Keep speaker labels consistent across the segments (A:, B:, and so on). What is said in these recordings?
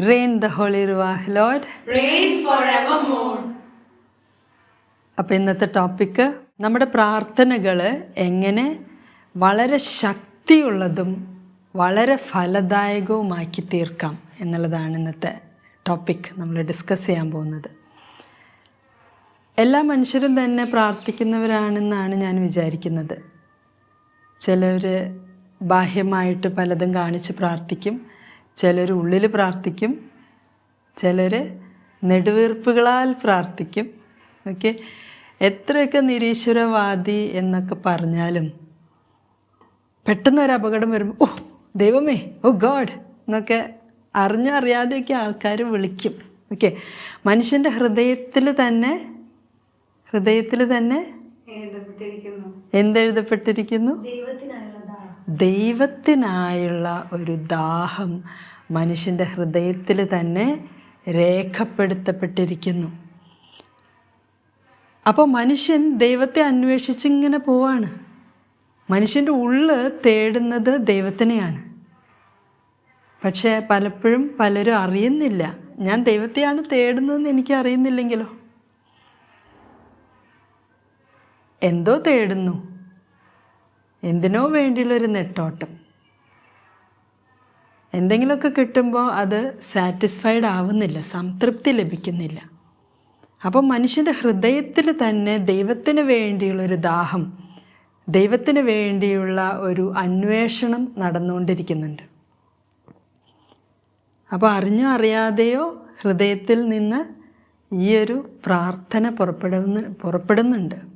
A: Reign the Holy Ruach, Lord.
B: reign forevermore.
A: അപ്പോൾ ഇന്നത്തെ topic നമ്മുടെ പ്രാർത്ഥനകൾ എങ്ങനെ വളരെ ശക്തിയുള്ളതും വളരെ ഫലദായകവുമാക്കി തീർക്കാം എന്നുള്ളതാണ് ഇന്നത്തെ ടോപ്പിക് നമ്മൾ ഡിസ്കസ് ചെയ്യാൻ പോകുന്നത് എല്ലാ മനുഷ്യരും തന്നെ പ്രാർത്ഥിക്കുന്നവരാണെന്നാണ് ഞാൻ വിചാരിക്കുന്നത് ചിലർ ബാഹ്യമായിട്ട് പലതും കാണിച്ച് പ്രാർത്ഥിക്കും ചിലർ ഉള്ളിൽ പ്രാർത്ഥിക്കും ചിലർ നെടുവീർപ്പുകളാൽ പ്രാർത്ഥിക്കും. ഓക്കെ? എത്രയൊക്കെ നിരീശ്വരവാദി എന്നൊക്കെ പറഞ്ഞാലും പെട്ടെന്ന് ഒരു അപകടം വരുമ്പോൾ ഓ ദൈവമേ ഓ ഗോഡ് എന്നൊക്കെ അറിഞ്ഞറിയാതെയൊക്കെ ആൾക്കാർ വിളിക്കും. ഓക്കെ? മനുഷ്യന്റെ ഹൃദയത്തിൽ തന്നെ ഹൃദയത്തിൽ തന്നെ എന്തെഴുതപ്പെട്ടിരിക്കുന്നു? ദൈവത്തിനായുള്ള ഒരു ദാഹം മനുഷ്യന്റെ ഹൃദയത്തിൽ തന്നെ രേഖപ്പെടുത്തപ്പെട്ടിരിക്കുന്നു. അപ്പോൾ മനുഷ്യൻ ദൈവത്തെ അന്വേഷിച്ചിങ്ങനെ പോവാണ്. മനുഷ്യന്റെ ഉള്ള് തേടുന്നത് ദൈവത്തിനെയാണ്. പക്ഷേ പലപ്പോഴും പലരും അറിയുന്നില്ല. ഞാൻ ദൈവത്തെയാണ് തേടുന്നതെന്ന് എനിക്ക് അറിയുന്നില്ലെങ്കിലോ? എന്തോ തേടുന്നു. എന്തിനോ വേണ്ടിയുള്ളൊരു നെട്ടോട്ടം. എന്തെങ്കിലുമൊക്കെ കിട്ടുമ്പോൾ അത് സാറ്റിസ്ഫൈഡ് ആവുന്നില്ല സംതൃപ്തി ലഭിക്കുന്നില്ല. അപ്പോൾ മനുഷ്യന്റെ ഹൃദയത്തിൽ തന്നെ ദൈവത്തിന് വേണ്ടിയുള്ളൊരു ദാഹം ദൈവത്തിന് വേണ്ടിയുള്ള ഒരു അന്വേഷണം നടന്നുകൊണ്ടിരിക്കുന്നുണ്ട്. അപ്പോൾ അറിഞ്ഞോ അറിയാതെയോ ഹൃദയത്തിൽ നിന്ന് ഈയൊരു പ്രാർത്ഥന പുറപ്പെടുന്ന പുറപ്പെടുന്നുണ്ട്.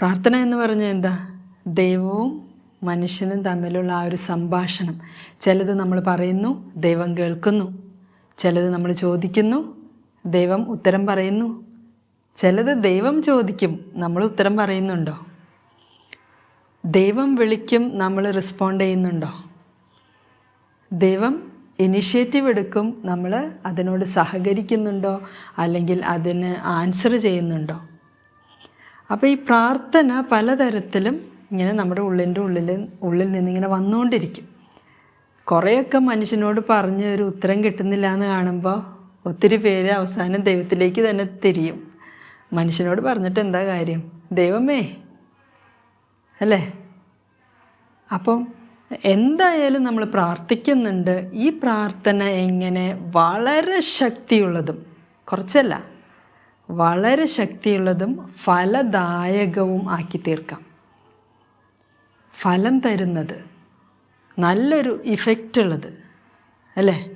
A: പ്രാർത്ഥന എന്ന് പറഞ്ഞാൽ എന്താ? ദൈവവും മനുഷ്യനും തമ്മിലുള്ള ആ ഒരു സംഭാഷണം. ചിലത് നമ്മൾ പറയുന്നു ദൈവം കേൾക്കുന്നു. ചിലത് നമ്മൾ ചോദിക്കുന്നു ദൈവം ഉത്തരം പറയുന്നു. ചിലത് ദൈവം ചോദിക്കും നമ്മൾ ഉത്തരം പറയുന്നുണ്ടോ? ദൈവം വിളിക്കും നമ്മൾ റെസ്പോണ്ട് ചെയ്യുന്നുണ്ടോ? ദൈവം ഇനിഷ്യേറ്റീവ് എടുക്കും നമ്മൾ അതിനോട് സഹകരിക്കുന്നുണ്ടോ? അല്ലെങ്കിൽ അതിന് ആൻസർ ചെയ്യുന്നുണ്ടോ? അപ്പോൾ ഈ പ്രാർത്ഥന പലതരത്തിലും ഇങ്ങനെ നമ്മുടെ ഉള്ളിന്റെ ഉള്ളിൽ ഉള്ളിൽ നിന്നിങ്ങനെ വന്നുകൊണ്ടിരിക്കും കുറേയൊക്കെ മനുഷ്യനോട് പറഞ്ഞ് ഒരു ഉത്തരം കിട്ടുന്നില്ല എന്ന് കാണുമ്പോൾ ഒത്തിരി പേര് അവസാനം ദൈവത്തിലേക്ക് തന്നെ തിരിയും. മനുഷ്യനോട് പറഞ്ഞിട്ട് എന്താ കാര്യം? ദൈവമേ അല്ലേ? അപ്പം എന്തായാലും നമ്മൾ പ്രാർത്ഥിക്കുന്നുണ്ട് ഈ പ്രാർത്ഥന എങ്ങനെ വളരെ ശക്തിയുള്ളതും. കുറച്ചല്ല. വളരെ ശക്തിയുള്ളതും ഫലദായകവും ആക്കി തീർക്കാം. ഫലം തരുന്നത് നല്ലൊരു ഇഫക്റ്റ് ഉള്ളത് അല്ലേ?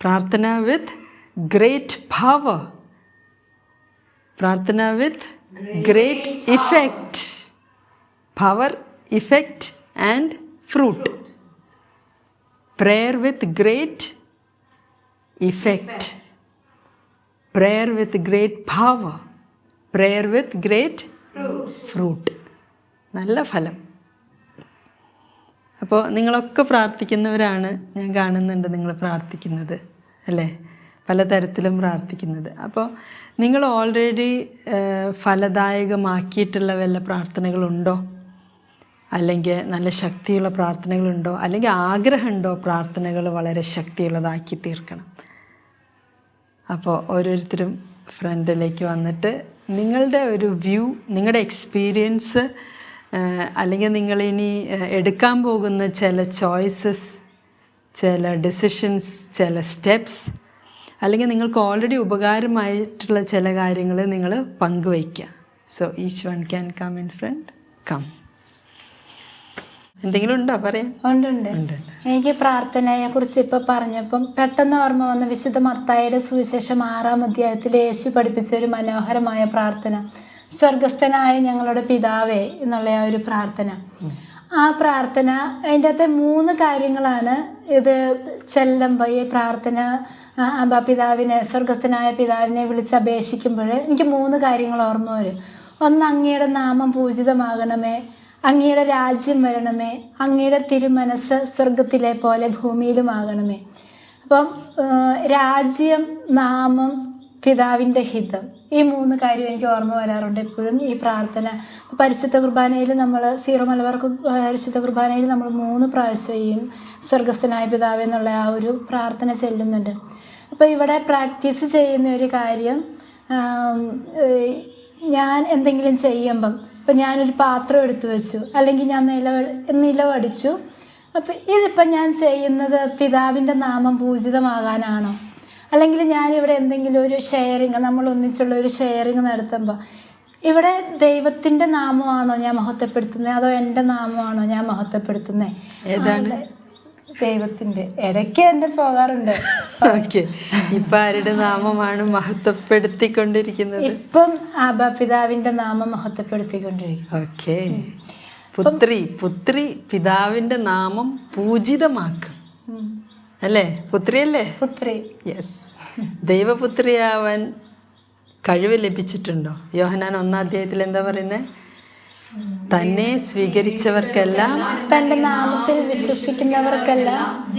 A: പ്രാർത്ഥന വിത്ത് ഗ്രേറ്റ് പവർ പ്രാർത്ഥന with great effect power effect and fruit prayer with great effect prayer with great ഭാവ പ്രേയർ വിത്ത് ഗ്രേറ്റ് ഫ്രൂട്ട് നല്ല ഫലം. അപ്പോൾ നിങ്ങളൊക്കെ പ്രാർത്ഥിക്കുന്നവരാണ് ഞാൻ കാണുന്നുണ്ട് നിങ്ങൾ പ്രാർത്ഥിക്കുന്നത് അല്ലേ? പലതരത്തിലും പ്രാർത്ഥിക്കുന്നത്. അപ്പോൾ നിങ്ങൾ ഓൾറെഡി ഫലദായകമാക്കിയിട്ടുള്ള വല്ല പ്രാർത്ഥനകളുണ്ടോ? അല്ലെങ്കിൽ നല്ല ശക്തിയുള്ള പ്രാർത്ഥനകളുണ്ടോ? അല്ലെങ്കിൽ ആഗ്രഹമുണ്ടോ പ്രാർത്ഥനകൾ വളരെ ശക്തിയുള്ളതാക്കി തീർക്കണം? അപ്പോൾ ഓരോരുത്തരും ഫ്രണ്ടിലേക്ക് വന്നിട്ട് നിങ്ങളുടെ ഒരു വ്യൂ നിങ്ങളുടെ എക്സ്പീരിയൻസ് അല്ലെങ്കിൽ നിങ്ങളിനി എടുക്കാൻ പോകുന്ന ചില ചോയ്സസ് ചില ഡിസിഷൻസ് ചില സ്റ്റെപ്സ് അല്ലെങ്കിൽ നിങ്ങൾക്ക് ഓൾറെഡി ഉപകാരമായിട്ടുള്ള ചില കാര്യങ്ങൾ നിങ്ങൾ പങ്കുവയ്ക്കുക. So each one can come in front come എന്തെങ്കിലും ഉണ്ടോ? പറയാൻ
B: ഉണ്ട് ഉണ്ട്. എനിക്ക് പ്രാർത്ഥനയെ കുറിച്ച് ഇപ്പൊ പറഞ്ഞപ്പം പെട്ടെന്ന് ഓർമ്മ വന്ന വിശുദ്ധ മർത്തായുടെ സുവിശേഷം ആറാം അധ്യായത്തിൽ യേശു പഠിപ്പിച്ച ഒരു മനോഹരമായ പ്രാർത്ഥന. സ്വർഗസ്ഥനായ ഞങ്ങളുടെ പിതാവേ എന്നുള്ള ആ ഒരു പ്രാർത്ഥന. ആ പ്രാർത്ഥന അതിന്റെ അകത്തെ മൂന്ന് കാര്യങ്ങളാണ് ഇത് ചെല്ലുമ്പോൾ ഈ പ്രാർത്ഥന പിതാവിനെ സ്വർഗസ്ഥനായ പിതാവിനെ വിളിച്ച് അപേക്ഷിക്കുമ്പോൾ എനിക്ക് മൂന്ന് കാര്യങ്ങൾ ഓർമ്മ വരും. ഒന്ന് അങ്ങയുടെ നാമം പൂജിതമാകണമേ അങ്ങയുടെ രാജ്യം വരണമേ. അങ്ങയുടെ തിരുമനസ് സ്വർഗത്തിലെ പോലെ ഭൂമിയിലുമാകണമേ. അപ്പം രാജ്യം നാമം പിതാവിന്റെ ഹിതം. ഈ മൂന്ന് കാര്യം എനിക്ക് ഓർമ്മ വരാറുണ്ട് എപ്പോഴും ഈ പ്രാർത്ഥന. പരിശുദ്ധ കുർബാനയിൽ നമ്മൾ സീറോ മലബാർ പരിശുദ്ധ കുർബാനയിൽ നമ്മൾ മൂന്ന് പ്രാവശ്യം സ്വർഗസ്ഥനായ പിതാവ് എന്നുള്ള ആ ഒരു പ്രാർത്ഥന ചെല്ലുന്നുണ്ട്. അപ്പോൾ ഇവിടെ പ്രാക്ടീസ് ചെയ്യുന്ന ഒരു കാര്യം ഞാൻ എന്തെങ്കിലും ചെയ്യുമ്പം ഇപ്പം ഞാനൊരു പാത്രം എടുത്തു വെച്ചു. അല്ലെങ്കിൽ ഞാൻ നില നിലവടിച്ചു. അപ്പം ഇതിപ്പം ഞാൻ ചെയ്യുന്നത് പിതാവിന്റെ നാമം പൂജിതമാകാനാണോ? അല്ലെങ്കിൽ ഞാനിവിടെ എന്തെങ്കിലും ഒരു ഷെയറിങ് നമ്മൾ ഒന്നിച്ചുള്ള ഒരു ഷെയറിങ് നടത്തുമ്പോൾ ഇവിടെ ദൈവത്തിന്റെ നാമമാണോ ഞാൻ മഹത്വപ്പെടുത്തുന്നത്? അതോ എന്റെ നാമമാണോ ഞാൻ മഹത്വപ്പെടുത്തുന്നത്?
A: ഏതാണ്?
B: ദൈവത്തിന്റെ ഇടയ്ക്ക് തന്നെ പോകാറുണ്ട്.
A: ഓക്കെ ഇപ്പൊ ആരുടെ നാമമാണ് മഹത്വപ്പെടുത്തിക്കൊണ്ടിരിക്കുന്നത്?
B: ഇപ്പം ആബാപിതാവിന്റെ നാമം മഹത്വപ്പെടുത്തിക്കൊണ്ടിരിക്കും
A: ഓക്കെ പുത്രി പുത്രി പിതാവിന്റെ നാമം പൂജിതമാക്കും. അല്ലേ? പുത്രിയല്ലേ?
B: പുത്രി.
A: യെസ് ദൈവപുത്രിയാവാൻ കഴിവ് ലഭിച്ചിട്ടുണ്ടോ? യോഹനാൻ ഒന്നാം അധ്യായത്തിൽ എന്താ പറയുന്നത് തന്നെ സ്വീകരിച്ചവർക്കെല്ലാം
B: തന്റെ നാമത്തിൽ വിശ്വസിക്കുന്നവർക്കെല്ലാം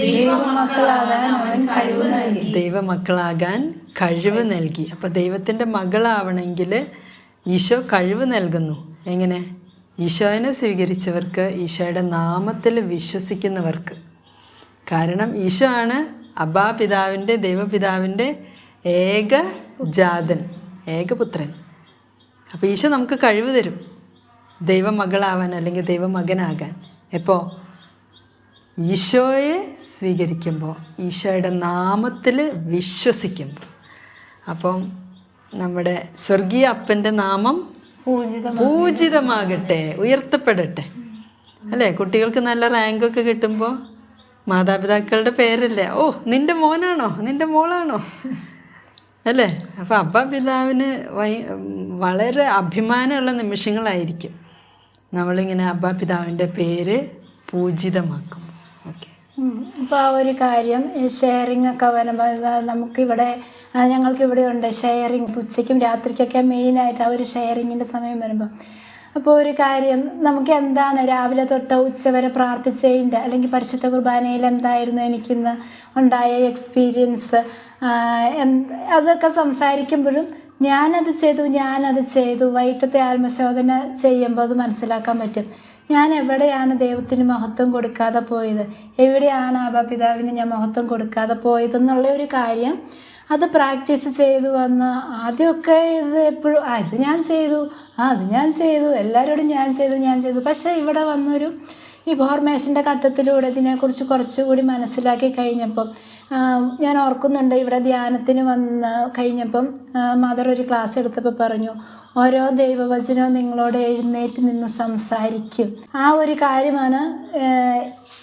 B: ദൈവമക്കളാകാൻ കഴിവ് നൽകി.
A: അപ്പൊ ദൈവത്തിന്റെ മകളാവണമെങ്കിൽ ഈശോ കഴിവ് നൽകുന്നു. എങ്ങനെ? ഈശോനെ സ്വീകരിച്ചവർക്ക് ഈശോയുടെ നാമത്തിൽ വിശ്വസിക്കുന്നവർക്ക്. കാരണം ഈശോ ആണ് അബാ പിതാവിന്റെ ദൈവപിതാവിന്റെ ഏക ജാതൻ ഏകപുത്രൻ. അപ്പോൾ ഈശോ നമുക്ക് കഴിവ് തരും. ദൈവമകളാവാൻ അല്ലെങ്കിൽ ദൈവമകനാകാൻ. എപ്പോൾ ഈശോയെ സ്വീകരിക്കുമ്പോൾ ഈശോയുടെ നാമത്തിൽ വിശ്വസിക്കുമ്പോൾ. അപ്പം നമ്മുടെ സ്വർഗീയ അപ്പന്റെ നാമം
B: പൂജിതം
A: പൂജിതമാകട്ടെ ഉയർത്തപ്പെടട്ടെ. അല്ലേ? കുട്ടികൾക്ക് നല്ല റാങ്കൊക്കെ കിട്ടുമ്പോൾ മാതാപിതാക്കളുടെ പേരല്ലേ? ഓ നിന്റെ മോനാണോ? നിന്റെ മോളാണോ? അല്ലേ? അപ്പം അപ്പ പിതാവിന് വളരെ അഭിമാനമുള്ള നിമിഷങ്ങളായിരിക്കും. നമ്മളിങ്ങനെ അബ്ബ പിതാവിന്റെ പേര് പൂജിതമാക്കും. ഓക്കെ.
B: അപ്പോൾ ആ ഒരു കാര്യം ഷെയറിംഗ് ഒക്കെ വരുമ്പോൾ നമുക്ക് നമുക്കിവിടെ ഞങ്ങൾക്ക് ഇവിടെ ഉണ്ട് ഷെയറിങ് ഉച്ചയ്ക്കും രാത്രിക്കൊക്കെ മെയിനായിട്ട് ആ ഒരു ഷെയറിങ്ങിന്റെ സമയം വരുമ്പോൾ അപ്പോൾ ഒരു കാര്യം നമുക്ക് എന്താണ് രാവിലെ തൊട്ട് ഉച്ചവരെ പ്രാർത്ഥിച്ചതിന്റെ അല്ലെങ്കിൽ പരിശുദ്ധ കുർബാനയിൽ എന്തായിരുന്നു എനിക്കിന്ന് ഉണ്ടായ എക്സ്പീരിയൻസ് അതൊക്കെ സംസാരിക്കുമ്പോഴും ഞാനത് ചെയ്തു ഞാനത് ചെയ്തു. വൈകിട്ടത്തെ ആത്മശോധന ചെയ്യുമ്പോൾ അത് മനസ്സിലാക്കാൻ പറ്റും. ഞാൻ എവിടെയാണ് ദൈവത്തിന് മഹത്വം കൊടുക്കാതെ പോയത്? എവിടെയാണ് ആബാപിതാവിന് ഞാൻ മഹത്വം കൊടുക്കാതെ പോയത് എന്നുള്ള ഒരു കാര്യം അത് പ്രാക്ടീസ് ചെയ്തു വന്ന് ആദ്യമൊക്കെ ഇത് എപ്പോഴും ആ ഇത് ഞാൻ ചെയ്തു ആ അത് ഞാൻ ചെയ്തു എല്ലാവരോടും ഞാൻ ചെയ്തു ഞാൻ ചെയ്തു. പക്ഷേ ഇവിടെ വന്നൊരു ഈ ഫോർമേഷന്റെ ഘട്ടത്തിലൂടെ ഇതിനെക്കുറിച്ച് കുറച്ചുകൂടി മനസ്സിലാക്കി കഴിഞ്ഞപ്പം ഞാൻ ഓർക്കുന്നുണ്ട് ഇവിടെ ധ്യാനത്തിന് വന്ന് കഴിഞ്ഞപ്പം മദർ ഒരു ക്ലാസ് എടുത്തപ്പോൾ പറഞ്ഞു ഓരോ ദൈവവചനവും നിങ്ങളോട് എഴുന്നേറ്റ് നിന്ന് സംസാരിക്കും. ആ ഒരു കാര്യമാണ്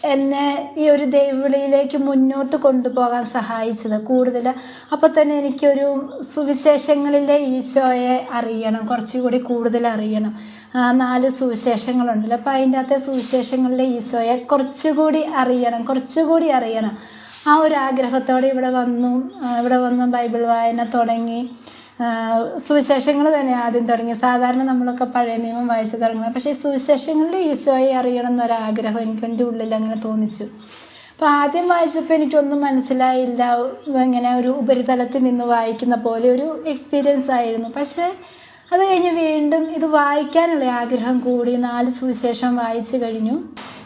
B: എന്നെ ഈ ഒരു ദൈവവിളിയിലേക്ക് മുന്നോട്ട് കൊണ്ടുപോകാൻ സഹായിച്ചത്. കൂടുതൽ അപ്പോൾ തന്നെ എനിക്കൊരു സുവിശേഷങ്ങളിലെ ഈശോയെ അറിയണം കുറച്ചുകൂടി കൂടുതൽ അറിയണം. നാല് സുവിശേഷങ്ങളുണ്ടല്ലോ. അപ്പോൾ അതിന്റെ അകത്തെ സുവിശേഷങ്ങളിലെ ഈശോയെ കുറച്ചുകൂടി അറിയണം കുറച്ചുകൂടി അറിയണം. ആ ഒരു ആഗ്രഹത്തോടെ ഇവിടെ വന്നു ഇവിടെ വന്ന് ബൈബിൾ വായന തുടങ്ങി. സുവിശേഷങ്ങൾ തന്നെ ആദ്യം തുടങ്ങി. സാധാരണ നമ്മളൊക്കെ പഴയ നിയമം വായിച്ചു തുടങ്ങണം പക്ഷേ സുവിശേഷങ്ങളിൽ ഈശോയെ അറിയണം എന്നൊരാഗ്രഹം എനിക്ക് എന്റെ ഉള്ളിൽ അങ്ങനെ തോന്നിച്ചു. അപ്പോൾ ആദ്യം വായിച്ചപ്പോൾ എനിക്കൊന്നും മനസ്സിലായില്ല. ഇങ്ങനെ ഒരു ഉപരിതലത്തിൽ നിന്ന് വായിക്കുന്ന പോലെ ഒരു എക്സ്പീരിയൻസ് ആയിരുന്നു. പക്ഷേ അത് കഴിഞ്ഞ് വീണ്ടും ഇത് വായിക്കാനുള്ള ആഗ്രഹം കൂടി നാല് സുവിശേഷം വായിച്ചു കഴിഞ്ഞു.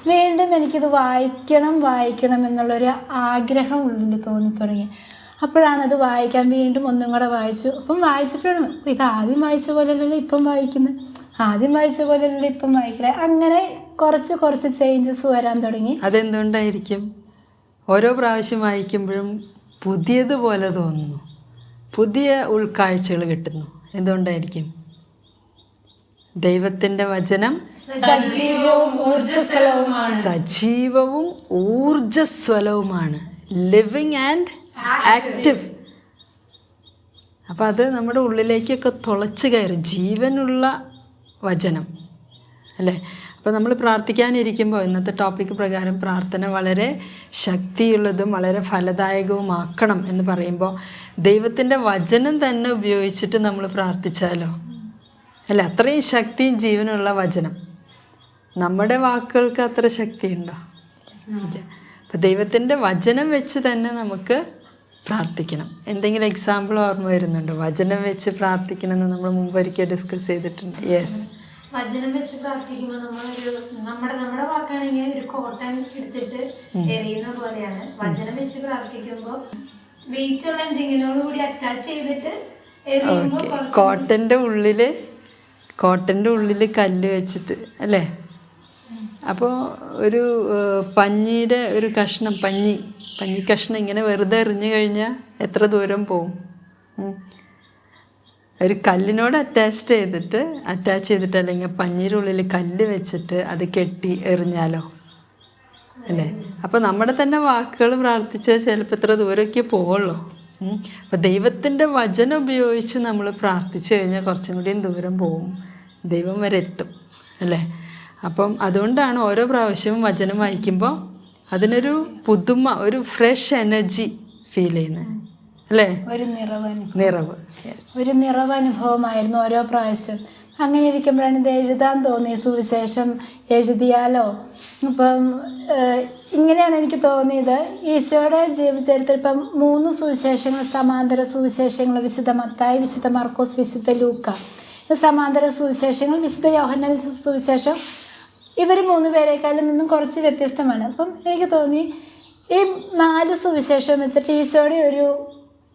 B: വീണ്ടും എനിക്കിത് വായിക്കണം വായിക്കണം എന്നുള്ളൊരു ആഗ്രഹം ഉള്ളിൽ തോന്നി തുടങ്ങി. അപ്പോഴാണ് അത് വായിക്കാൻ വീണ്ടും ഒന്നും കൂടെ വായിച്ചു. അപ്പം വായിച്ചിട്ടാണ് ഇത് ആദ്യം വായിച്ച പോലെയല്ലല്ലോ ഇപ്പം വായിക്കുന്നത്. ആദ്യം വായിച്ച പോലെയല്ലല്ലോ ഇപ്പം വായിക്കണേ. അങ്ങനെ കുറച്ച് കുറച്ച് ചേഞ്ചസ് വരാൻ തുടങ്ങി.
A: അതെന്തുകൊണ്ടായിരിക്കും? ഓരോ പ്രാവശ്യം വായിക്കുമ്പോഴും പുതിയതുപോലെ തോന്നുന്നു. പുതിയ ഉൾക്കാഴ്ചകൾ കിട്ടുന്നു. എന്തുകൊണ്ടായിരിക്കും? ദൈവത്തിന്റെ വചനം
B: സജീവവും ഊർജസ്വലവുമാണ്.
A: സജീവവും ഊർജസ്വലവുമാണ് ലിവിങ് ആൻഡ് ആക്റ്റീവ് അപ്പം അത് നമ്മുടെ ഉള്ളിലേക്കൊക്കെ തുളച്ച് കയറും. ജീവനുള്ള വചനം. അല്ലേ? അപ്പോൾ നമ്മൾ പ്രാർത്ഥിക്കാനിരിക്കുമ്പോൾ ഇന്നത്തെ ടോപ്പിക് പ്രകാരം പ്രാർത്ഥന വളരെ ശക്തിയുള്ളതും വളരെ ഫലദായകവുമാക്കണം എന്ന് പറയുമ്പോൾ ദൈവത്തിന്റെ വചനം തന്നെ ഉപയോഗിച്ചിട്ട് നമ്മൾ പ്രാർത്ഥിച്ചാലോ? അല്ല അത്രയും ശക്തിയും ജീവനുള്ള വചനം. നമ്മുടെ വാക്കുകൾക്ക് അത്ര ശക്തിയുണ്ടോ? ഇല്ല. അപ്പം ദൈവത്തിന്റെ വചനം വെച്ച് തന്നെ നമുക്ക് പ്രാർത്ഥിക്കണം. എന്തെങ്കിലും എക്സാമ്പിൾ ഓർമ്മ വരുന്നുണ്ടോ? വചനം വെച്ച് പ്രാർത്ഥിക്കണം എന്ന് നമ്മൾ മുമ്പ് ഒരിക്കൽ ഡിസ്കസ് ചെയ്തിട്ടുണ്ട്. യെസ്
C: വചനം വെച്ച് പ്രാർത്ഥിക്കുമ്പോൾ നമ്മളൊരു നമ്മുടെ നമ്മുടെ വാക്കാണെങ്കിൽ ഒരു കോട്ടൺ എടുത്തിട്ട് എറിയുന്ന പോലെയാണ്. വചനം വെച്ച് പ്രാർത്ഥിക്കുമ്പോൾ വെയിറ്റ് ഉള്ള എന്തെങ്കിലും കൂടി അറ്റാച്ച് ചെയ്തിട്ട്
A: കോട്ടന്റെ ഉള്ളിൽ കോട്ടന്റെ ഉള്ളിൽ കല്ല് വെച്ചിട്ട് അല്ലേ? അപ്പോൾ ഒരു പഞ്ഞിയുടെ ഒരു കഷ്ണം പഞ്ഞി പഞ്ഞി കഷ്ണം ഇങ്ങനെ വെറുതെ എറിഞ്ഞു കഴിഞ്ഞാൽ എത്ര ദൂരം പോവും? ഒരു കല്ലിനോട് അറ്റാച്ച് ചെയ്തിട്ട് അറ്റാച്ച് ചെയ്തിട്ട് അല്ലെങ്കിൽ പഞ്ഞിയുടെ ഉള്ളിൽ കല്ല് വെച്ചിട്ട് അത് കെട്ടി എറിഞ്ഞാലോ? അല്ലേ? അപ്പോൾ നമ്മുടെ തന്നെ വാക്കുകൾ പ്രാർത്ഥിച്ചാൽ ചിലപ്പോൾ ഇത്ര ദൂരമൊക്കെ പോവുള്ളൂ. അപ്പോൾ ദൈവത്തിന്റെ വചനം ഉപയോഗിച്ച് നമ്മൾ പ്രാർത്ഥിച്ചു കഴിഞ്ഞാൽ കുറച്ചും കൂടിയും ദൂരം പോവും. ദൈവം വരെ എത്തും. അല്ലേ? അപ്പം അതുകൊണ്ടാണ് ഓരോ പ്രാവശ്യവും വചനം വായിക്കുമ്പോൾ അതിനൊരു പുതുമ ഒരു ഫ്രഷ് എനർജി ഫീൽ ചെയ്യുന്നത്. അല്ലേ?
B: ഒരു
A: നിറവ് നിറവ്.
B: ഒരു നിറവ് അനുഭവമായിരുന്നു ഓരോ പ്രാവശ്യം. അങ്ങനെ ഇരിക്കുമ്പോഴാണ് ഇത് എഴുതാൻ തോന്നി സുവിശേഷം എഴുതിയാലോ? ഇപ്പം ഇങ്ങനെയാണ് എനിക്ക് തോന്നിയത്. ഈശോയുടെ ജീവചരിത്രം ഇപ്പം മൂന്ന് സുവിശേഷങ്ങൾ സമാന്തര സുവിശേഷങ്ങൾ വിശുദ്ധ മത്തായി വിശുദ്ധ മർക്കോസ് വിശുദ്ധ ലൂക്ക. സമാന്തര സുവിശേഷങ്ങൾ വിശുദ്ധ യോഹനൽ സുവിശേഷം ഇവർ മൂന്ന് പേരെക്കാളും നിന്നും കുറച്ച് വ്യത്യസ്തമാണ്. അപ്പം എനിക്ക് തോന്നി ഈ നാല് സുവിശേഷം വെച്ചിട്ട് ഈശോയുടെ ഒരു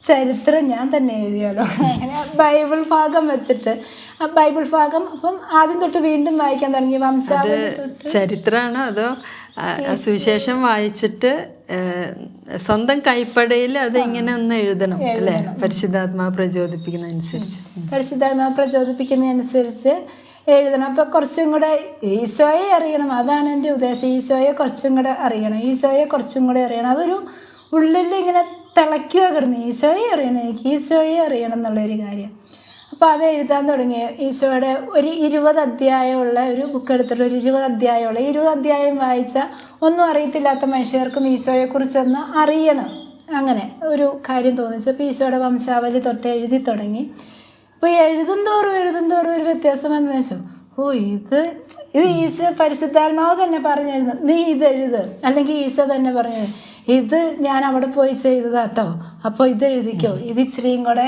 B: ചരിത്രം ഞാൻ തന്നെ എഴുതിയാലോ? അങ്ങനെ ബൈബിൾ ഭാഗം വെച്ചിട്ട്. ആ ബൈബിൾ ഭാഗം അപ്പം ആദ്യം തൊട്ട് വീണ്ടും വായിക്കാൻ തുടങ്ങി. വംശ
A: ചരിത്രമാണോ അതോ സുവിശേഷം വായിച്ചിട്ട് സ്വന്തം കൈപ്പടയിൽ അത് ഇങ്ങനെ ഒന്ന് എഴുതണം അല്ലേ? പരിശുദ്ധാത്മാവ് പ്രചോദിപ്പിക്കുന്നതനുസരിച്ച്.
B: പരിശുദ്ധാത്മാ പ്രചോദിപ്പിക്കുന്നതനുസരിച്ച് എഴുതണം. അപ്പോൾ കുറച്ചും കൂടെ ഈശോയെ അറിയണം. അതാണ് എന്റെ ഉദ്ദേശം. ഈശോയെ കുറച്ചും കൂടെ അറിയണം. ഈശോയെ കുറച്ചും കൂടെ അറിയണം. അതൊരു ഉള്ളിൽ ഇങ്ങനെ തിളയ്ക്കുക കിടന്ന് ഈശോയെ അറിയണം. എനിക്ക് ഈശോയെ അറിയണം എന്നുള്ളൊരു കാര്യം. അപ്പോൾ അത് എഴുതാൻ തുടങ്ങി. ഈശോയുടെ ഒരു ഇരുപത് അധ്യായമുള്ള ഒരു ബുക്ക് എടുത്തിട്ട് ഒരു ഇരുപത് അധ്യായമുള്ള ഇരുപത് അധ്യായം വായിച്ച ഒന്നും അറിയത്തില്ലാത്ത മനുഷ്യർക്കും ഈശോയെക്കുറിച്ചൊന്ന് അറിയണം. അങ്ങനെ ഒരു കാര്യം തോന്നിച്ചു. അപ്പോൾ ഈശോയുടെ വംശാവലി തൊട്ട് എഴുതി തുടങ്ങി. അപ്പോൾ എഴുതും തോറും എഴുതും തോറും ഒരു വ്യത്യാസം വന്നു വെച്ചു. ഓ ഇത് ഇത് ഈശോ പരിശുദ്ധാത്മാവ് തന്നെ പറഞ്ഞിരുന്നു നീ ഇത് എഴുത്. അല്ലെങ്കിൽ ഈശോ തന്നെ പറഞ്ഞു ഇത് ഞാൻ അവിടെ പോയി ചെയ്തതാട്ടോ അപ്പോൾ ഇത് എഴുതിക്കോ. ഇത് ഇച്ചിരിയും കൂടെ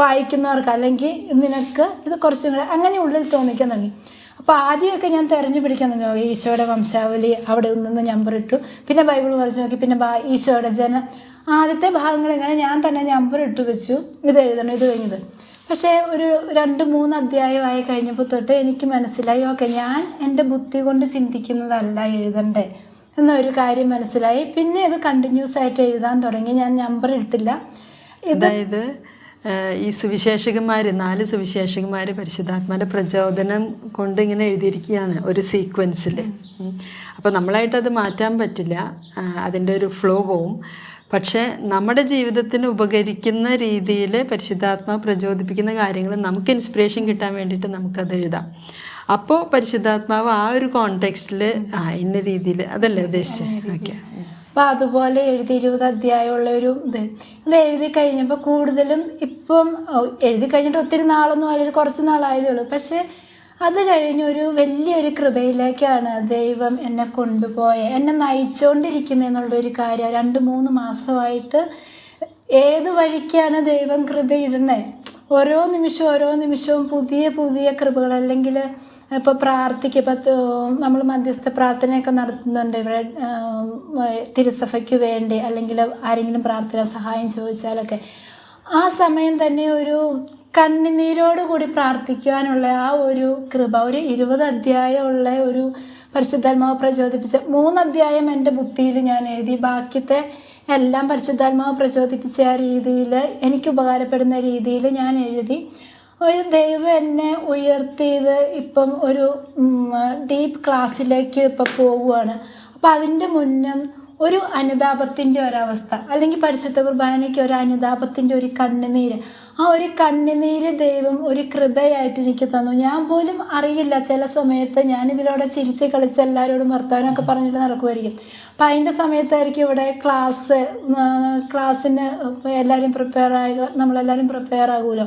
B: വായിക്കുന്നവർക്ക് അല്ലെങ്കിൽ നിനക്ക് ഇത് കുറച്ചും കൂടെ അങ്ങനെ ഉള്ളിൽ തോന്നിക്കാൻ തുടങ്ങി. അപ്പോൾ ആദ്യമൊക്കെ ഞാൻ തെരഞ്ഞു പിടിക്കാൻ തുടങ്ങി. ഈശോയുടെ വംശാവലി അവിടെ നിന്ന് നമ്പർ ഇട്ടു. പിന്നെ ബൈബിൾ വരച്ച് നോക്കി. പിന്നെ ഈശോയുടെ ജന ആദ്യത്തെ ഭാഗങ്ങൾ ഇങ്ങനെ ഞാൻ തന്നെ നമ്പർ ഇട്ട് വെച്ചു. ഇത് എഴുതണം ഇത് കഴിഞ്ഞത്. പക്ഷേ ഒരു രണ്ട് മൂന്ന് അധ്യായമായി കഴിഞ്ഞപ്പോൾ തൊട്ട് എനിക്ക് മനസ്സിലായി ഓക്കെ ഞാൻ എന്റെ ബുദ്ധി കൊണ്ട് ചിന്തിക്കുന്നതല്ല എഴുതണ്ടേ എന്നൊരു കാര്യം മനസ്സിലായി. പിന്നെ ഇത് കണ്ടിന്യൂസ് ആയിട്ട് എഴുതാൻ തുടങ്ങി. ഞാൻ നമ്പർ ഇട്ടില്ല
A: അതായത് ഈ സുവിശേഷകന്മാർ നാല് സുവിശേഷകന്മാർ പരിശുദ്ധാത്മാന്റെ പ്രചോദനം കൊണ്ട് ഇങ്ങനെ എഴുതിയിരിക്കുകയാണ് ഒരു സീക്വൻസിൽ അപ്പോൾ നമ്മളായിട്ട് അത് മാറ്റാൻ പറ്റില്ല. അതിന്റെ ഒരു ഫ്ലോ പോവും. പക്ഷേ നമ്മുടെ ജീവിതത്തിന് ഉപകരിക്കുന്ന രീതിയിൽ പരിശുദ്ധാത്മാ പ്രചോദിപ്പിക്കുന്ന കാര്യങ്ങൾ നമുക്ക് ഇൻസ്പിറേഷൻ കിട്ടാൻ വേണ്ടിയിട്ട് നമുക്കത് എഴുതാം. അപ്പോൾ പരിശുദ്ധാത്മാവ് ആ ഒരു കോണ്ടെക്സ്റ്റിൽ ആ ഇന്ന രീതിയിൽ അതല്ലേ ഉദ്ദേശിച്ചത് ഓക്കെ
B: അപ്പോൾ അതുപോലെ എഴുതി ഇരുപത് അധ്യായമുള്ള ഒരു ഇത്. ഇത് എഴുതി കഴിഞ്ഞപ്പോൾ കൂടുതലും ഇപ്പം എഴുതി കഴിഞ്ഞിട്ട് ഒത്തിരി നാളൊന്നും ആയില്ല കുറച്ച് നാളായതേ ഉള്ളൂ. പക്ഷേ അത് കഴിഞ്ഞ് ഒരു വലിയൊരു കൃപയിലേക്കാണ് ദൈവം എന്നെ കൊണ്ടുപോയ. എന്നെ നയിച്ചുകൊണ്ടിരിക്കുന്നത് എന്നുള്ളൊരു കാര്യം. രണ്ട് മൂന്ന് മാസമായിട്ട് ഏത് വഴിക്കാണ് ദൈവം കൃപയിടണേ ഓരോ നിമിഷവും ഓരോ നിമിഷവും പുതിയ പുതിയ കൃപകൾ. അല്ലെങ്കിൽ ഇപ്പോൾ പ്രാർത്ഥിക്കുക ഇപ്പോൾ നമ്മൾ മധ്യസ്ഥ പ്രാർത്ഥനയൊക്കെ നടത്തുന്നുണ്ട്. ഇവിടെ തിരുസഭയ്ക്ക് വേണ്ടി. അല്ലെങ്കിൽ ആരെങ്കിലും പ്രാർത്ഥന സഹായം ചോദിച്ചാലൊക്കെ. ആ സമയം തന്നെ ഒരു കണ്ണുനീരോട് പ്രാർത്ഥിക്കുവാനുള്ള ആ ഒരു കൃപ ഒരു ഇരുപത് അധ്യായമുള്ള ഒരു പരിശുദ്ധാത്മാവ് പ്രചോദിപ്പിച്ച മൂന്ന് അധ്യായം എന്റെ ബുദ്ധിയിൽ ഞാൻ എഴുതി. ബാക്കിയത്തെ എല്ലാം പരിശുദ്ധാത്മാവ് പ്രചോദിപ്പിച്ച ആ രീതിയിൽ എനിക്ക് ഉപകാരപ്പെടുന്ന രീതിയിൽ ഞാൻ എഴുതി. ഒരു ദൈവം എന്നെ ഉയർത്തിയത് ഇപ്പം ഒരു ഡീപ്പ് ക്ലാസ്സിലേക്ക് ഇപ്പം പോവുകയാണ് അപ്പം അതിന്റെ മുന്നം ഒരു അനുതാപത്തിന്റെ ഒരവസ്ഥ അല്ലെങ്കിൽ പരിശുദ്ധ കുർബാനയ്ക്ക് ഒരു അനുതാപത്തിന്റെ ഒരു കണ്ണുനീര്. ആ ഒരു കണ്ണുനീര് ദൈവം ഒരു കൃപയായിട്ട് എനിക്ക് തന്നു. ഞാൻ പോലും അറിയില്ല ചില സമയത്ത് ഞാൻ ഇതിലൂടെ ചിരിച്ച് കളിച്ച് എല്ലാവരോടും വർത്തമാനമൊക്കെ പറഞ്ഞിട്ട് നടക്കുമായിരിക്കും അപ്പം അതിന്റെ സമയത്തായിരിക്കും ഇവിടെ ക്ലാസ് ക്ലാസ്സിന് എല്ലാവരും പ്രിപ്പയർ ആയ നമ്മളെല്ലാവരും പ്രിപ്പയർ ആകുമല്ലോ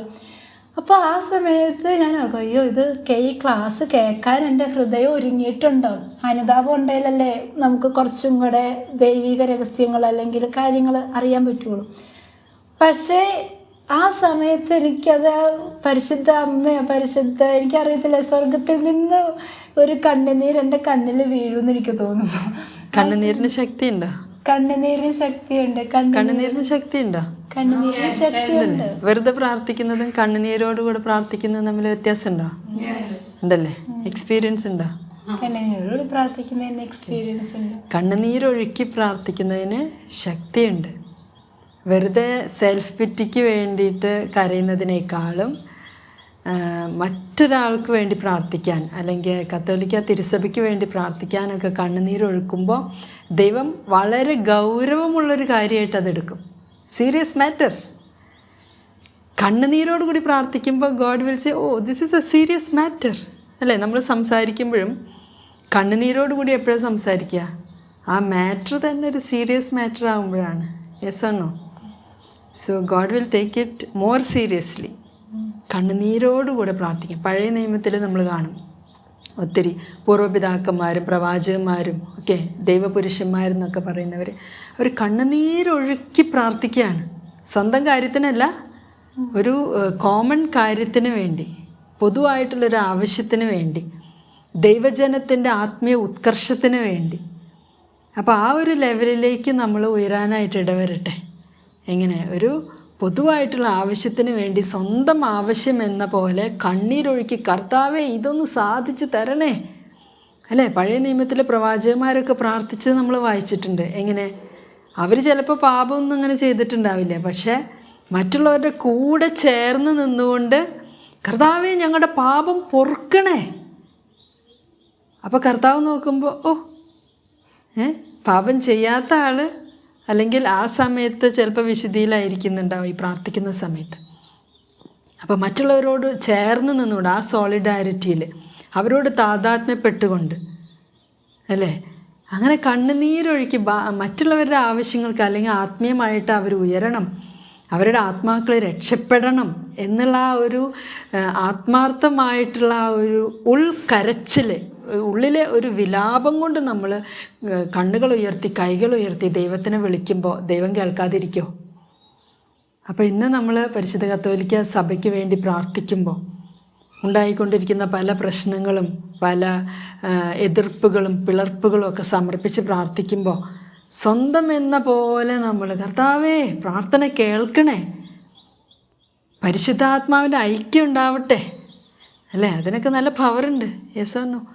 B: അപ്പോൾ ആ സമയത്ത് ഞാൻ അയ്യോ ഇത് ഈ ക്ലാസ് കേൾക്കാൻ എന്റെ ഹൃദയം ഒരുങ്ങിയിട്ടുണ്ടോ? അനുതാപം ഉണ്ടെങ്കിലല്ലേ നമുക്ക് കുറച്ചും കൂടെ ദൈവിക രഹസ്യങ്ങൾ അല്ലെങ്കിൽ കാര്യങ്ങൾ അറിയാൻ പറ്റുള്ളൂ. പക്ഷേ ആ സമയത്ത് എനിക്കത് പരിശുദ്ധ അമ്മ പരിശുദ്ധ എനിക്കറിയത്തില്ല സ്വർഗത്തിൽ നിന്ന് ഒരു കണ്ണുനീർ എന്റെ കണ്ണിൽ വീഴുമെന്ന് എനിക്ക് തോന്നുന്നു.
A: കണ്ണുനീരിന് ശക്തി ഉണ്ടോ
B: കണ്ണുനീരിന് ശക്തിയുണ്ട് ഉണ്ട്
A: കണ്ണുനീരിന് ശക്തി ഉണ്ടോ
B: കണ്ണുനീരിന് ശക്തിയുണ്ട്.
A: വെറുതെ പ്രാർത്ഥിക്കുന്നതും കണ്ണുനീരോട് കൂടെ പ്രാർത്ഥിക്കുന്നതും തമ്മിൽ വ്യത്യാസം ഉണ്ടോ ഉണ്ടല്ലേ? എക്സ്പീരിയൻസ് ഉണ്ടോ?
B: കണ്ണുനീരോട് പ്രാർത്ഥിക്കുന്നതിന് എക്സ്പീരിയൻസ് ഉണ്ട്.
A: കണ്ണുനീരൊഴുക്കി പ്രാർത്ഥിക്കുന്നതിന് ശക്തിയുണ്ട്. വെറുതെ സെൽഫ് പിറ്റിക്ക് വേണ്ടിയിട്ട് കരയുന്നതിനേക്കാളും മറ്റൊരാൾക്ക് വേണ്ടി പ്രാർത്ഥിക്കാൻ അല്ലെങ്കിൽ കത്തോലിക്ക തിരുസഭയ്ക്ക് വേണ്ടി പ്രാർത്ഥിക്കാനൊക്കെ കണ്ണുനീരൊഴുക്കുമ്പോൾ ദൈവം വളരെ ഗൗരവമുള്ളൊരു കാര്യമായിട്ട് അതെടുക്കും സീരിയസ് മാറ്റർ കണ്ണുനീരോടുകൂടി പ്രാർത്ഥിക്കുമ്പോൾ God will say oh this is a serious matter അല്ലേ? നമ്മൾ സംസാരിക്കുമ്പോഴും കണ്ണുനീരോടുകൂടി എപ്പോഴും സംസാരിക്കുക? ആ മാറ്റർ തന്നെ ഒരു സീരിയസ് മാറ്റർ ആകുമ്പോഴാണ് yes or no so God will take it more seriously കണ്ണുനീരോടുകൂടെ പ്രാർത്ഥിക്കും. പഴയ നിയമത്തിൽ നമ്മൾ കാണും. ഒത്തിരി പൂർവപിതാക്കന്മാരും പ്രവാചകന്മാരും ഒക്കെ ദൈവപുരുഷന്മാരെന്നൊക്കെ പറയുന്നവർ അവർ കണ്ണുനീരൊഴുക്കി പ്രാർത്ഥിക്കുകയാണ്. സ്വന്തം കാര്യത്തിനല്ല ഒരു കോമൺ കാര്യത്തിന് വേണ്ടി പൊതുവായിട്ടുള്ളൊരു ആവശ്യത്തിന് വേണ്ടി ദൈവജനത്തിന്റെ ആത്മീയ ഉത്കർഷത്തിന് വേണ്ടി. അപ്പോൾ ആ ഒരു ലെവലിലേക്ക് നമ്മൾ ഉയരാനായിട്ട് ഇടവരട്ടെ. എങ്ങനെ? ഒരു പൊതുവായിട്ടുള്ള ആവശ്യത്തിന് വേണ്ടി സ്വന്തം ആവശ്യം എന്ന പോലെ കണ്ണീരൊഴുക്കി കർത്താവെ ഇതൊന്ന് സാധിച്ചു തരണേ. അല്ലേ? പഴയ നിയമത്തിലെ പ്രവാചകന്മാരൊക്കെ പ്രാർത്ഥിച്ചത് നമ്മൾ വായിച്ചിട്ടുണ്ട്. എങ്ങനെ? അവർ ചിലപ്പോൾ പാപമൊന്നും അങ്ങനെ ചെയ്തിട്ടുണ്ടാവില്ല. പക്ഷേ മറ്റുള്ളവരുടെ കൂടെ ചേർന്ന് നിന്നുകൊണ്ട് കർത്താവെ ഞങ്ങളുടെ പാപം പൊറുക്കണേ. അപ്പോൾ കർത്താവ് നോക്കുമ്പോൾ ഓ ഏ? പാപം ചെയ്യാത്ത ആൾ അല്ലെങ്കിൽ ആ സമയത്ത് ചിലപ്പോൾ വിശുദ്ധിയിലായിരിക്കുന്നുണ്ടാവും ഈ പ്രാർത്ഥിക്കുന്ന സമയത്ത്. അപ്പോൾ മറ്റുള്ളവരോട് ചേർന്ന് നിന്നുകൊണ്ട് ആ സോളിഡാരിറ്റിയിൽ അവരോട് താതാത്മ്യപ്പെട്ടുകൊണ്ട് അല്ലേ? അങ്ങനെ കണ്ണുനീരൊഴുക്കി മറ്റുള്ളവരുടെ ആവശ്യങ്ങൾക്ക് അല്ലെങ്കിൽ ആത്മീയമായിട്ട് അവർ ഉയരണം അവരുടെ ആത്മാക്കൾ രക്ഷപ്പെടണം എന്നുള്ള ആ ഒരു ആത്മാർത്ഥമായിട്ടുള്ള ആ ഒരു ഉൾക്കരച്ചിൽ ഉള്ളിലെ ഒരു വിലാപം കൊണ്ട് നമ്മൾ കണ്ണുകൾ ഉയർത്തി കൈകൾ ഉയർത്തി ദൈവത്തിനെ വിളിക്കുമ്പോൾ ദൈവം കേൾക്കാതിരിക്കോ? അപ്പോൾ ഇന്ന് നമ്മൾ പരിശുദ്ധ കത്തോലിക്ക സഭയ്ക്ക് വേണ്ടി പ്രാർത്ഥിക്കുമ്പോൾ ഉണ്ടായിക്കൊണ്ടിരിക്കുന്ന പല പ്രശ്നങ്ങളും പല എതിർപ്പുകളും പിളർപ്പുകളും ഒക്കെ സമർപ്പിച്ച് പ്രാർത്ഥിക്കുമ്പോൾ സ്വന്തം എന്ന പോലെ നമ്മൾ കർത്താവേ പ്രാർത്ഥന കേൾക്കണേ. പരിശുദ്ധാത്മാവിന്റെ ഐക്യം ഉണ്ടാവട്ടെ. അല്ലേ? അതിനൊക്കെ നല്ല പവറുണ്ട് യെസ് ആണോ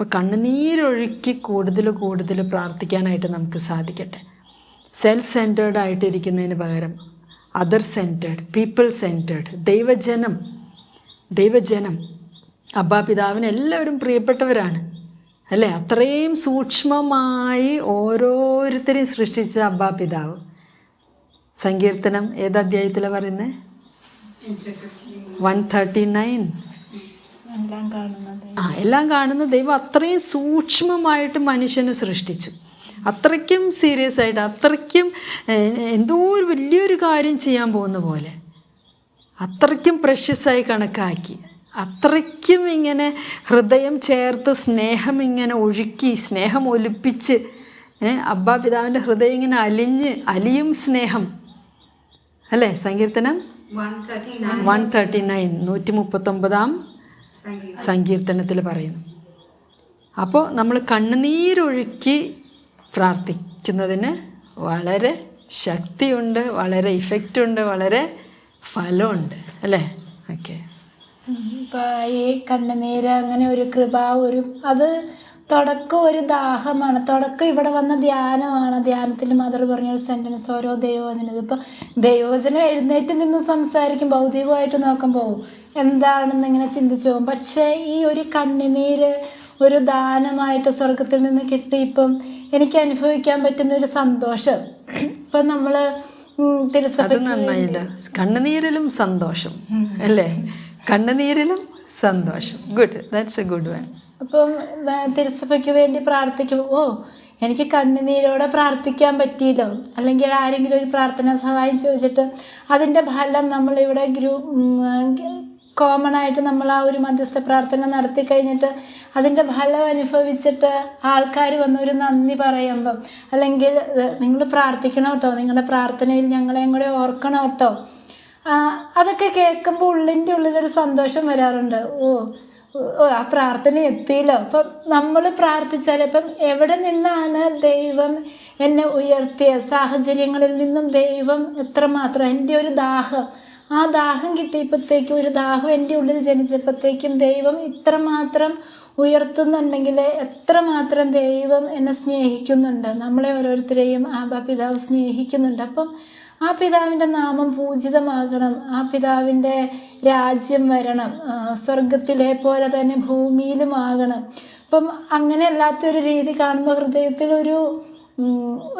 A: അപ്പോൾ കണ്ണുനീരൊഴുക്കി കൂടുതൽ കൂടുതൽ പ്രാർത്ഥിക്കാനായിട്ട് നമുക്ക് സാധിക്കട്ടെ. സെൽഫ് സെന്റേഡ് ആയിട്ടിരിക്കുന്നതിന് പകരം അതർ സെന്റേഡ് പീപ്പിൾ സെന്റേഡ് ദൈവജനം ദൈവജനം. അബ്ബാ പിതാവിന് എല്ലാവരും പ്രിയപ്പെട്ടവരാണ്. അല്ലേ? അത്രയും സൂക്ഷ്മമായി ഓരോരുത്തരെയും സൃഷ്ടിച്ച അബ്ബാ പിതാവ് സങ്കീർത്തനം ഏത് അധ്യായത്തിലാണ് പറയുന്നത് വൺ തേർട്ടി നയൻ ആ എല്ലാം കാണുന്ന ദൈവം അത്രയും സൂക്ഷ്മമായിട്ട് മനുഷ്യനെ സൃഷ്ടിച്ചു. അത്രയ്ക്കും സീരിയസ് ആയിട്ട് അത്രയ്ക്കും എന്തോ ഒരു വലിയൊരു കാര്യം ചെയ്യാൻ പോകുന്ന പോലെ. അത്രയ്ക്കും പ്രഷ്യസായി കണക്കാക്കി. അത്രയ്ക്കും ഇങ്ങനെ ഹൃദയം ചേർത്ത് സ്നേഹം ഇങ്ങനെ ഒഴുക്കി സ്നേഹം ഒലിപ്പിച്ച് അബ്ബാ പിതാവിന്റെ ഹൃദയം ഇങ്ങനെ അലിഞ്ഞ് അലിയും സ്നേഹം. അല്ലേ സങ്കീർത്തനം? വൺ തേർട്ടി നയൻ നൂറ്റി മുപ്പത്തൊമ്പതാം സങ്കീർത്തനത്തിൽ പറയുന്നു അപ്പോൾ നമ്മൾ കണ്ണുനീരൊഴുക്കി പ്രാർത്ഥിക്കുന്നതിന് വളരെ ശക്തിയുണ്ട് വളരെ ഇഫക്റ്റ് ഉണ്ട് വളരെ ഫലമുണ്ട്. അല്ലേ? ഓക്കെ.
B: ഈ കണ്ണുനീര് അങ്ങനെ ഒരു കൃപ ഒരു അത് തുടക്കം ഒരു ദാഹമാണ്. തുടക്കം ഇവിടെ വന്ന ധ്യാനമാണ്. ധ്യാനത്തിൽ മദർ പറഞ്ഞൊരു സെന്റൻസ് ഓരോ ദൈവവചനം. ഇതിപ്പോൾ ദൈവവചനം എഴുന്നേറ്റ് നിന്ന് സംസാരിക്കും ഭൗതികമായിട്ട് നോക്കുമ്പോൾ എന്താണെന്ന് ഇങ്ങനെ ചിന്തിച്ചു പോകും പക്ഷേ ഈ ഒരു കണ്ണിനീര് ഒരു ദാനമായിട്ട് സ്വർഗത്തിൽ നിന്ന് കിട്ടി ഇപ്പം എനിക്ക് അനുഭവിക്കാൻ പറ്റുന്ന ഒരു സന്തോഷം. ഇപ്പം നമ്മൾ
A: നന്നായില്ല. കണ്ണുനീരിലും സന്തോഷം അല്ലേ? കണ്ണുനീരിലും സന്തോഷം. Good that's a good one
B: അപ്പം തിരുസഭയ്ക്ക് വേണ്ടി പ്രാർത്ഥിക്കും ഓ എനിക്ക് കണ്ണുനീരോടെ പ്രാർത്ഥിക്കാൻ പറ്റിയല്ലോ? അല്ലെങ്കിൽ ആരെങ്കിലും ഒരു പ്രാർത്ഥനാ സഹായം ചോദിച്ചിട്ട് അതിന്റെ ഫലം നമ്മളിവിടെ ഗ്രൂ കോമൺ ആയിട്ട് നമ്മൾ ആ ഒരു മധ്യസ്ഥ പ്രാർത്ഥന നടത്തി കഴിഞ്ഞിട്ട് അതിന്റെ ഫലം അനുഭവിച്ചിട്ട് ആൾക്കാർ വന്ന് ഒരു നന്ദി പറയുമ്പം അല്ലെങ്കിൽ നിങ്ങൾ പ്രാർത്ഥിക്കണം കേട്ടോ നിങ്ങളുടെ പ്രാർത്ഥനയിൽ ഞങ്ങളെയും കൂടെ ഓർക്കണം കേട്ടോ അതൊക്കെ കേൾക്കുമ്പോൾ ഉള്ളിന്റെ ഉള്ളിലൊരു സന്തോഷം വരാറുണ്ട്. ഓ ആ പ്രാർത്ഥന എത്തിയല്ലോ. അപ്പം നമ്മൾ പ്രാർത്ഥിച്ചാൽ ഇപ്പം എവിടെ നിന്നാണ് ദൈവം എന്നെ ഉയർത്തിയ? സാഹചര്യങ്ങളിൽ നിന്നും ദൈവം എത്രമാത്രം? എന്റെ ഒരു ദാഹം. ആ ദാഹം കിട്ടിയപ്പോഴത്തേക്കും ഒരു ദാഹം എന്റെ ഉള്ളിൽ ജനിച്ചപ്പോഴത്തേക്കും ദൈവം ഇത്രമാത്രം ഉയർത്തുന്നുണ്ടെങ്കിൽ എത്രമാത്രം ദൈവം എന്നെ സ്നേഹിക്കുന്നുണ്ട്? നമ്മളെ ഓരോരുത്തരെയും ആ പിതാവ് സ്നേഹിക്കുന്നുണ്ട്. അപ്പം ആ പിതാവിന്റെ നാമം പൂജിതമാകണം. ആ പിതാവിന്റെ രാജ്യം വരണം. സ്വർഗത്തിലെ പോലെ തന്നെ ഭൂമിയിലും ആകണം. അപ്പം അങ്ങനെ അല്ലാത്തൊരു രീതി കാണുമ്പോൾ ഹൃദയത്തിൽ ഒരു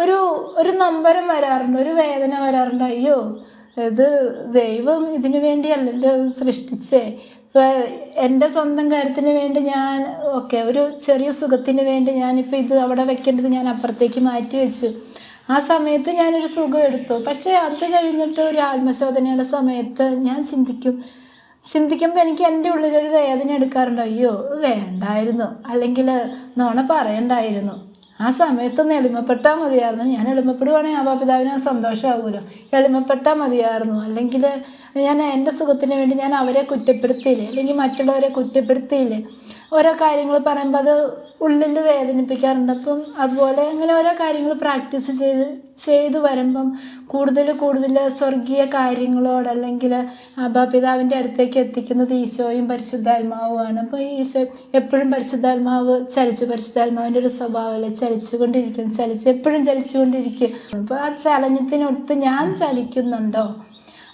B: ഒരു ഒരു നമ്പരം വരാറുണ്ട്. ഒരു വേദന വരാറുണ്ട്. അയ്യോ ഇത് ദൈവം ഇതിനു വേണ്ടിയല്ലല്ലോ സൃഷ്ടിച്ചേ. ഇപ്പം എന്റെ സ്വന്തം കാര്യത്തിന് വേണ്ടി ഞാൻ ഓക്കെ ഒരു ചെറിയ സുഖത്തിന് വേണ്ടി ഞാനിപ്പോൾ ഇത് അവിടെ വെക്കേണ്ടത് ഞാൻ അപ്പുറത്തേക്ക് മാറ്റി വെച്ചു. ആ സമയത്ത് ഞാനൊരു സുഖം എടുത്തു. പക്ഷേ അത് കഴിഞ്ഞിട്ട് ഒരു ആത്മശോധനയുടെ സമയത്ത് ഞാൻ ചിന്തിക്കും. ചിന്തിക്കുമ്പോൾ എനിക്ക് എന്റെ ഉള്ളിലൊരു വേദന എടുക്കാറുണ്ട്. അയ്യോ വേണ്ടായിരുന്നു. അല്ലെങ്കിൽ നോണ പറയണ്ടായിരുന്നു. ആ സമയത്തൊന്ന് എളിമപ്പെട്ടാൽ മതിയായിരുന്നു. ഞാൻ എളിമപ്പെടുവാണെങ്കിൽ ആ പിതാവിന് സന്തോഷമാകുമല്ലോ എളിമപ്പെട്ടാൽ മതിയായിരുന്നു. അല്ലെങ്കിൽ ഞാൻ എന്റെ സുഖത്തിന് വേണ്ടി ഞാൻ അവരെ കുറ്റപ്പെടുത്തിയില്ലേ? അല്ലെങ്കിൽ മറ്റുള്ളവരെ കുറ്റപ്പെടുത്തിയില്ലേ? ഓരോ കാര്യങ്ങൾ പറയുമ്പോൾ അത് ഉള്ളിൽ വേദനിപ്പിക്കാറുണ്ട്. അപ്പം അതുപോലെ അങ്ങനെ ഓരോ കാര്യങ്ങൾ പ്രാക്ടീസ് ചെയ്ത് ചെയ്തു വരുമ്പം കൂടുതൽ കൂടുതൽ സ്വർഗീയ കാര്യങ്ങളോട് അല്ലെങ്കിൽ അബാപിതാവിന്റെ അടുത്തേക്ക് എത്തിക്കുന്നത് ഈശോയും പരിശുദ്ധാത്മാവുമാണ്. അപ്പോൾ ഈശോ എപ്പോഴും പരിശുദ്ധാത്മാവ് ചലിച്ചു പരിശുദ്ധാത്മാവിന്റെ ഒരു സ്വഭാവമല്ലേ? ചലിച്ചുകൊണ്ടിരിക്കും ചലിച്ച് എപ്പോഴും ചലിച്ചുകൊണ്ടിരിക്കും അപ്പോൾ ആ ചലനത്തിനൊത്ത് ഞാൻ ചലിക്കുന്നുണ്ടോ?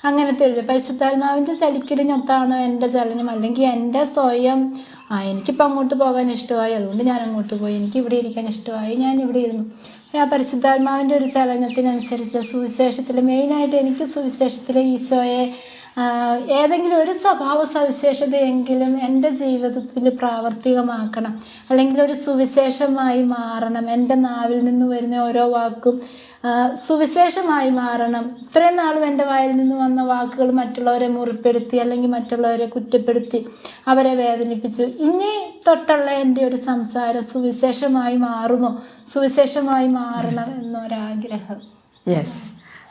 B: അങ്ങനത്തെ ഒരു പരിശുദ്ധാത്മാവിന്റെ ചലിക്കലിനൊത്താണോ എന്റെ ചലനം? അല്ലെങ്കിൽ എന്റെ സ്വയം ആ എനിക്കിപ്പോൾ അങ്ങോട്ട് പോകാൻ ഇഷ്ടമായി. അതുകൊണ്ട് ഞാൻ അങ്ങോട്ട് പോയി. എനിക്ക് ഇവിടെ ഇരിക്കാൻ ഇഷ്ടമായി. ഞാൻ ഇവിടെ ഇരുന്നു. ആ പരിശുദ്ധാത്മാവിന്റെ ഒരു ചലനത്തിനനുസരിച്ച് സുവിശേഷത്തിൽ മെയിനായിട്ട് എനിക്ക് സുവിശേഷത്തിലെ ഈശോയെ ഏതെങ്കിലും ഒരു സ്വഭാവ സവിശേഷതയെങ്കിലും എന്റെ ജീവിതത്തിൽ പ്രാവർത്തികമാക്കണം. അല്ലെങ്കിൽ ഒരു സുവിശേഷമായി മാറണം. എന്റെ നാവിൽ നിന്ന് വരുന്ന ഓരോ വാക്കും സുവിശേഷമായി മാറണം. ഇത്രയും നാളും എന്റെ വായിൽ നിന്ന് വന്ന വാക്കുകൾ മറ്റുള്ളവരെ മുറിപ്പെടുത്തി അല്ലെങ്കിൽ മറ്റുള്ളവരെ കുറ്റപ്പെടുത്തി അവരെ വേദനിപ്പിച്ചു. ഇനി തൊട്ടുള്ള എന്റെ ഒരു സംസാരം സുവിശേഷമായി മാറുമോ? സുവിശേഷമായി മാറണം എന്നൊരാഗ്രഹം.
A: യെസ്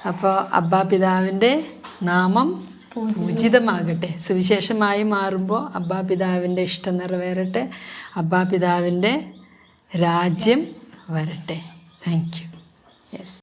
A: അപ്പോൾ അബ്ബാ പിതാവിന്റെ നാമം പൂജിതമാകട്ടെ. സുവിശേഷമായി മാറുമ്പോൾ അബ്ബാ പിതാവിന്റെ ഇഷ്ടം നിറവേറട്ടെ. അബ്ബാ പിതാവിന്റെ രാജ്യം വരട്ടെ. Thank you yes